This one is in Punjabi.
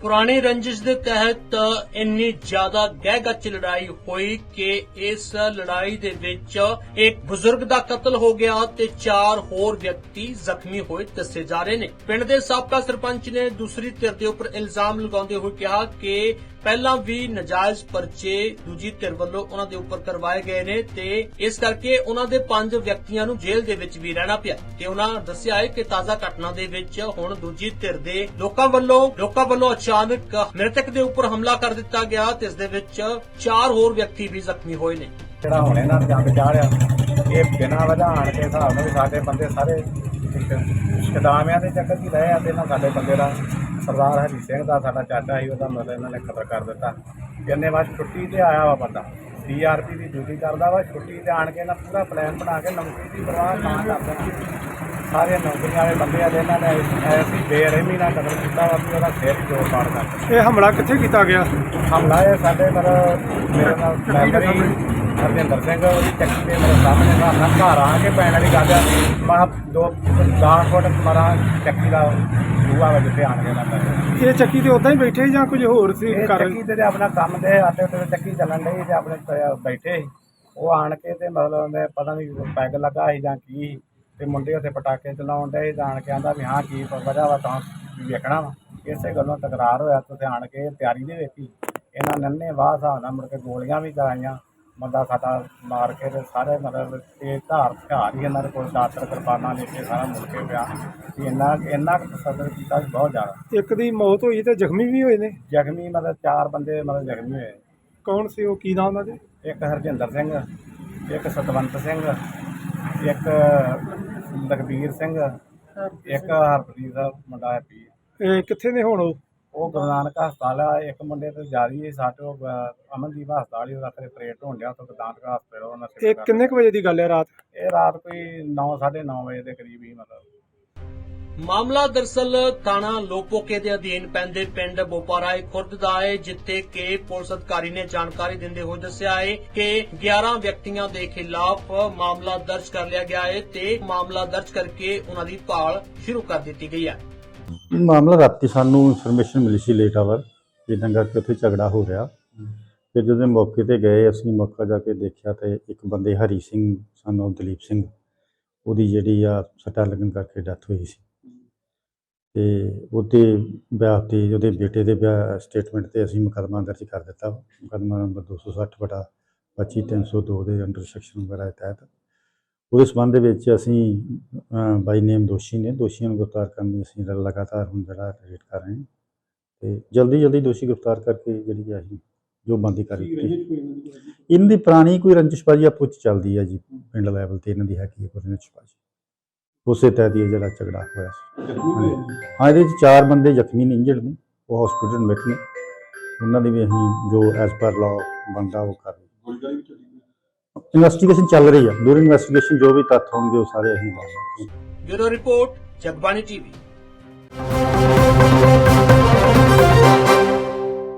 ਪੁਰਾਣੀ ਰੰਜਿਸ਼ ਦੇ ਤਹਿਤ ਇੰਨੀ ਜ਼ਿਆਦਾ ਗਹਿਗੱਚ ਲੜਾਈ ਹੋਈ ਕਿ ਇਸ ਲੜਾਈ ਦੇ ਵਿੱਚ ਇੱਕ ਬਜ਼ੁਰਗ ਦਾ ਕਤਲ ਹੋ ਗਿਆ ਤੇ ਚਾਰ ਹੋਰ ਵਿਅਕਤੀ ਜ਼ਖਮੀ ਹੋਏ ਦੱਸੇ ਜਾ ਰਹੇ ਨੇ। ਪਿੰਡ ਦੇ ਸਾਬਕਾ ਸਰਪੰਚ ਨੇ ਦੂਸਰੀ ਧਿਰ ਦੇ ਉੱਪਰ ਇਲਜ਼ਾਮ ਲਗਾਉਂਦੇ ਹੋਏ ਕਿਹਾ ਕਿ ਪਹਿਲਾਂ ਵੀ ਨਜਾਇਜ਼ ਪਰਚੇ ਦੂਜੀ ਧਿਰ ਵੱਲੋਂ ਉਹਨਾਂ ਦੇ ਉੱਪਰ ਕਰਵਾਏ ਗਏ ਨੇ ਤੇ ਇਸ ਕਰਕੇ ਉਹਨਾਂ ਦੇ ਪੰਜ ਵਿਅਕਤੀਆਂ ਨੂੰ ਜੇਲ੍ਹ ਦੇ ਵਿੱਚ ਵੀ ਰਹਿਣਾ ਪਿਆ। ਤੇ ਉਹਨਾਂ ਦੱਸਿਆ ਹੈ ਕਿ ਤਾਜ਼ਾ ਘਟਨਾ ਦੇ ਵਿੱਚ ਹੁਣ ਦੂਜੀ ਧਿਰ ਦੇ ਲੋਕਾਂ ਵੱਲੋਂ ਲੋਕਾਂ ਵੱਲੋਂ ਅਚਾਨਕ ਮ੍ਰਿਤਕ ਦੇ ਉੱਪਰ ਹਮਲਾ ਕਰ ਦਿੱਤਾ ਗਿਆ ਤੇ ਇਸ ਦੇ ਵਿੱਚ ਚਾਰ ਹੋਰ ਵਿਅਕਤੀ ਵੀ ਜ਼ਖਮੀ ਹੋਏ ਨੇ। ਜਿਹੜਾ ਹੁਣ ਇਹਨਾਂ ਨੇ ਜੰਗ ਚਾੜਿਆ ਇਹ ਬਿਨਾਂ ਵਧਾਣ ਕੇ ਹਿਸਾਬ ਨਾਲ ਸਾਡੇ ਬੰਦੇ ਸਾਰੇ ਕਦਾਮਿਆਂ ਦੇ ਚੱਕਰ 'ਚ ਰਹੇ ਆ ਤੇ ਇਹਨਾਂ ਸਾਡੇ ਬੰਦੇ ਦਾ ਸਰਦਾਰ ਹਰੀ ਸਿੰਘ ਦਾ ਸਾਡਾ ਚਾਚਾ ਸੀ ਉਹਦਾ ਮਤਲਬ ਇਹਨਾਂ ਨੇ ਕਤਲ ਕਰ ਦਿੱਤਾ। ਕਿੰਨੇ ਵਾਰ ਛੁੱਟੀ ਤੇ ਆਇਆ ਵਾ ਬੰਦਾ। ਸੀਆਰਪੀ ਦੀ ਡਿਊਟੀ ਕਰਦਾ ਵਾ ਛੁੱਟੀ ਤੇ ਆਣ ਕੇ ਇਹਨਾਂ ਪੂਰਾ ਪਲਾਨ ਬਣਾ ਕੇ ਨੌਕਰੀ ਦੀ ਪਰਵਾਹ ਨਾ ਕਰਦੇ ਸਾਰੇ ਨੌਕਰੀਆਂ ਵਾਲੇ ਬੰਦੇ ਆ ਜਿਹਨਾਂ ਨੇ ਐਸੀ ਬੇਰਹਿਮੀ ਨਾਲ ਕਤਲ ਕੀਤਾ ਵਾ ਵੀ ਉਹਦਾ ਸਿਰ ਜੋੜ ਪਾੜ ਕਰ ਇਹ ਹਮਲਾ ਕਿੱਥੇ ਕੀਤਾ ਗਿਆ? ਹਮਲਾ ਇਹ ਸਾਡੇ ਮਤਲਬ ਮੇਰੇ ਨਾਲ ਮੈਂਬਰੀ ਹਰਜਿੰਦਰ ਸਿੰਘ ਉਹਦੀ ਚੱਕੀ ਦੇ ਮੇਰੇ ਸਾਹਮਣੇ ਦਾ ਨਾ ਘਰ ਆ ਕੇ ਪੈਣ ਵਾਲੀ ਗੱਲ ਆ। ਮਾ ਦੋ 10 ਫੁੱਟ ਮਾਰਾ ਚੱਕੀ ਦਾ ਦੂਆ ਵਜੇ ਤੇ ਆਣ ਕੇ ਪਏ ਇਹ ਚੱਕੀ ਤੇ ਉਦਾਂ ਹੀ ਬੈਠੇ ਸੀ ਜਾਂ ਕੁਝ ਹੋਰ ਸੀ ਇਹ ਕਰ ਚੱਕੀ ਤੇ ਆਪਣਾ ਕੰਮ ਦੇ ਆਟੇ ਤੇ ਚੱਕੀ ਚੱਲਣ ਡਈ ਤੇ ਆਪਣੇ ਬੈਠੇ ਸੀ। ਉਹ ਆਣ ਕੇ ਤੇ ਮਤਲਬ ਉਹਨੇ ਪਤਾ ਨਹੀਂ ਪੈਗ ਲੱਗਾ ਸੀ ਜਾਂ ਕੀ ਸੀ, ਤੇ ਮੁੰਡੇ ਉੱਥੇ ਪਟਾਕੇ ਚਲਾਉਣ ਡਏ ਜਾਣ ਕੇ ਆਂਦਾ ਵੀ ਹਾਂ ਕੀ ਵਜ੍ਹਾ ਵਾ ਤਾਂ ਵੇਖਣਾ ਵਾ। ਇਸੇ ਗੱਲੋਂ ਤਕਰਾਰ ਹੋਇਆ ਤੇ ਉੱਥੇ ਆਣ ਕੇ ਤਿਆਰੀ ਦੇ ਵਿੱਚ ਹੀ ਇਹਨਾਂ ਨੰਨੇ ਵਾਹ ਹਿਸਾਬ ਨਾਲ ਮੁੜ ਕੇ ਗੋਲੀਆਂ ਵੀ ਚਲਾਈਆਂ। ਬੰਦਾ ਸਾਡਾ ਮਾਰ ਕੇ ਤੇ ਸਾਰੇ ਮਤਲਬ ਤੇ ਧਾਰ ਹਥਿਆਰ ਹੀ ਇਹਨਾਂ ਦੇ ਕੋਲ ਦਾਤਰ ਕਿਰਪਾਨਾਂ ਲੈ ਕੇ ਸਾਰਾ ਮੁੜ ਕੇ ਪਿਆ। ਵੀ ਇੰਨਾ ਇੰਨਾ ਕੁ ਤਸੱਦਦ ਕੀਤਾ ਸੀ ਬਹੁਤ ਜ਼ਿਆਦਾ। ਇੱਕ ਦੀ ਮੌਤ ਹੋਈ ਤੇ ਜ਼ਖਮੀ ਵੀ ਹੋਏ ਨੇ? ਜ਼ਖਮੀ ਮਤਲਬ ਚਾਰ ਬੰਦੇ ਮਤਲਬ ਜ਼ਖਮੀ ਹੋਏ। ਕੌਣ ਸੀ ਉਹ? ਕੀ ਨਾਮ ਉਹਨਾਂ ਦੇ? ਇੱਕ ਹਰਜਿੰਦਰ ਸਿੰਘ ਇੱਕ ਸਤਵੰਤ ਸਿੰਘ ਇੱਕ ਲਖਬੀਰ ਸਿੰਘ ਇੱਕ ਹਰਪ੍ਰੀਤ ਦਾ ਮੁੰਡਾ ਹੈਪੀ ਇਹ ਕਿੱਥੇ ਨੇ ਹੁਣ ਉਹ? ਉਹ ਗੁਰੂ ਨਾਨਕ ਹਸਪਤਾਲ ਆ ਇੱਕ ਮੁੰਡੇ ਤੇ ਜਾਰੀ ਹੈ ਉਹ ਅਹ, ਅਮਨਦੀਪ ਹਸਪਤਾਲ ਹੀ ਉਹਦਾ ਫਿਰ ਪ੍ਰੇਟ ਹੋਣ ਡਿਆ ਤੋਂ ਗੁਰੂ ਨਾਨਕ ਹਸਪਤਾਲ ਉਹਨਾਂ ਸਿਫਟ ਇਹ ਕਰ- ਕਿੰਨੇ ਕੁ ਵਜੇ ਦੀ ਗੱਲ ਹੈ ਰਾਤ? ਇਹ ਰਾਤ ਕੋਈ 9 9:30 ਵਜੇ ਦੇ ਕਰੀਬ ਹੀ ਮਤਲਬ। ਮਾਮਲਾ ਦਰਸਲ ਥਾਣਾ ਲੋਪੋਕੇ ਦੇ ਅਧੀਨ ਪੈਂਦੇ ਪਿੰਡ ਬੋਪਾਰਾਏ ਖੁਰਦ ਦਾ ਹੈ ਜਿੱਥੇ ਕਿ ਪੁਲਿਸ ਅਧਿਕਾਰੀ ਨੇ ਜਾਣਕਾਰੀ ਦਿੰਦੇ ਹੋਏ ਦੱਸਿਆ ਹੈ ਕਿ 11 ਵਿਅਕਤੀਆਂ ਦੇ ਖਿਲਾਫ ਮਾਮਲਾ ਦਰਜ ਕਰ ਲਿਆ ਗਿਆ ਹੈ ਤੇ ਮਾਮਲਾ ਦਰਜ ਕਰਕੇ ਉਹਨਾਂ ਦੀ ਭਾਲ ਸ਼ੁਰੂ ਕਰ ਦਿੱਤੀ ਗਈ ਹੈ। ਮਾਮਲਾ ਰਾਤੀ ਸਾਨੂੰ ਇਨਫੋਰਮੇਸ਼ਨ ਮਿਲੀ ਸੀ ਲੇਟ ਆਵਰ ਜਿੱਦਾਂ ਕਰਕੇ ਉੱਥੇ ਝਗੜਾ ਹੋ ਰਿਹਾ। ਫਿਰ ਜਦੋਂ ਮੌਕੇ ਤੇ ਗਏ, ਅਸੀਂ ਮੌਕਾ ਜਾ ਕੇ ਦੇਖਿਆ ਤੇ ਇੱਕ ਬੰਦੇ ਹਰੀ ਸਿੰਘ ਸਾਨੂੰ ਦਲੀਪ ਸਿੰਘ, ਉਹਦੀ ਜਿਹੜੀ ਆ ਸੱਟਾਂ ਲੱਗਣ ਕਰਕੇ ਡੈਥ ਹੋਈ ਸੀ। ਤੇ ਉਹਦੇ ਵਿਆਹ ਤੇ, ਉਹਦੇ ਬੇਟੇ ਦੇ ਵਿਆਹ ਸਟੇਟਮੈਂਟ ਤੇ ਅਸੀਂ ਮੁਕੱਦਮਾ ਦਰਜ ਕਰ ਦਿੱਤਾ। ਮੁਕੱਦਮਾ ਨੰਬਰ 260 ਬਟਾ 25302 ਦੇ ਅੰਡਰ ਸੈਕਸ਼ਨ ਵਗੈਰਾ ਤਹਿਤ। ਉਹਦੇ ਸਬੰਧ ਦੇ ਵਿੱਚ ਅਸੀਂ ਬਾਈ ਨੇਮ ਦੋਸ਼ੀ ਨੇ ਦੋਸ਼ੀਆਂ ਨੂੰ ਗ੍ਰਿਫਤਾਰ ਕਰਨ ਲਈ ਅਸੀਂ ਲਗਾਤਾਰ ਹੁਣ ਜਿਹੜਾ ਰੇਟ ਕਰ ਰਹੇ ਹਾਂ। ਤੇ ਜਲਦੀ ਜਲਦੀ ਦੋਸ਼ੀ ਗ੍ਰਿਫਤਾਰ ਕਰਕੇ ਜਿਹੜੀ ਆ ਅਸੀਂ ਜੋ ਬੰਦੀ ਕਰ ਦਿੱਤੀ। ਇਹਨਾਂ ਦੀ ਪੁਰਾਣੀ ਕੋਈ ਰੰਜਿਸ਼ਬਾਜੀ ਆਪੋ ਚ ਚੱਲਦੀ ਹੈ ਜੀ ਪਿੰਡ ਲੈਵਲ ਤੇ ਇਹਨਾਂ ਦੀ ਹੈਗੀ ਹੈ ਕੋਈ ਰੰਜਿਸ਼ਬਾਜੀ ਉਸੇ ਤਹਿਤ ਹੀ ਇਹ ਜਿਹੜਾ ਝਗੜਾ ਹੋਇਆ ਸੀ। ਹਾਂ ਇਹਦੇ ਚ ਚਾਰ ਬੰਦੇ ਜ਼ਖਮੀ ਨੇ ਇੰਜਰਡ ਨੇ ਉਹ ਹਸਪੀਟਲ ਐਡਮਿਟ ਨੇ। ਉਹਨਾਂ ਦੀ ਵੀ ਅਸੀਂ ਜੋ ਐਸ ਪਰ ਲਾਅ ਬਣਦਾ ਉਹ ਕਰ ਰਹੇ ਇਨਵੈਸਟੀਗੇਸ਼ਨ ਚੱਲ ਰਹੀ ਹੈ। ਡੂਰਿੰਗ ਇਨਵੈਸਟੀਗੇਸ਼ਨ ਜੋ ਵੀ ਤੱਥ ਹੋਣਗੇ ਉਹ ਸਾਰੇ ਅਸੀਂ ਦੱਸਾਂਗੇ ਬਿਊਰੋ ਰਿਪੋਰਟ, ਜਗਬਾਣੀ ਟੀਵੀ।